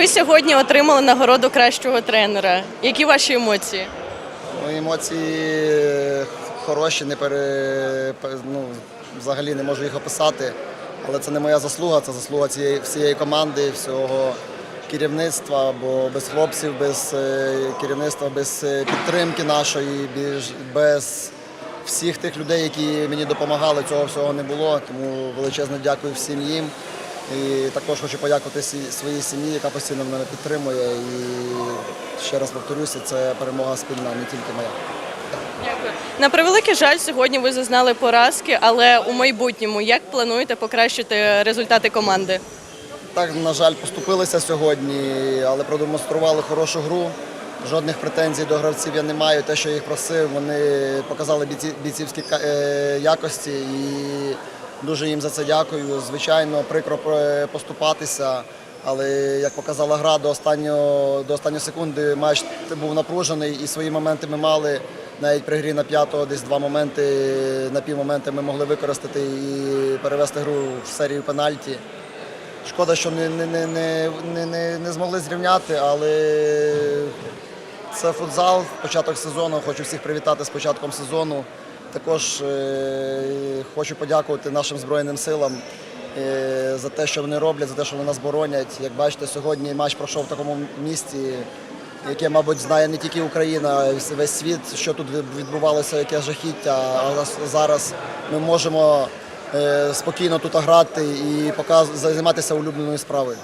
Ви сьогодні отримали нагороду кращого тренера. Які ваші емоції? Ну, емоції хороші, не пере... ну, взагалі не можу їх описати. Але це не моя заслуга, це заслуга цієї всієї команди, всього керівництва, бо без хлопців, без е, керівництва, без е, підтримки нашої, без, всіх тих людей, які мені допомагали, цього всього не було. Тому величезне дякую всім їм. І також хочу подякувати своїй сім'ї, яка постійно мене підтримує. І ще раз повторюся, це перемога спільна, не тільки моя. Дякую. На превеликий жаль, сьогодні ви зазнали поразки, але у майбутньому як плануєте покращити результати команди? Так, на жаль, поступилися сьогодні, але продемонстрували хорошу гру. Жодних претензій до гравців я не маю. Те, що їх просив, вони показали бійцівські е, якості і дуже їм за це дякую. Звичайно, прикро е, поступатися, але як показала гра, до останнього, до останньої секунди матч був напружений і свої моменти ми мали. Навіть при грі на п'ятого десь два моменти, на півмоменти ми могли використати і перевести гру в серію пенальті. Шкода, що не, не, не, не, не, не змогли зрівняти, але це футзал, початок сезону. Хочу всіх привітати з початком сезону. Також е, хочу подякувати нашим Збройним силам е, за те, що вони роблять, за те, що вони нас боронять. Як бачите, сьогодні матч пройшов в такому місті, яке, мабуть, знає не тільки Україна, а й весь світ, що тут відбувалося, яке жахіття. А зараз ми можемо е, спокійно тут грати і займатися улюбленою справою.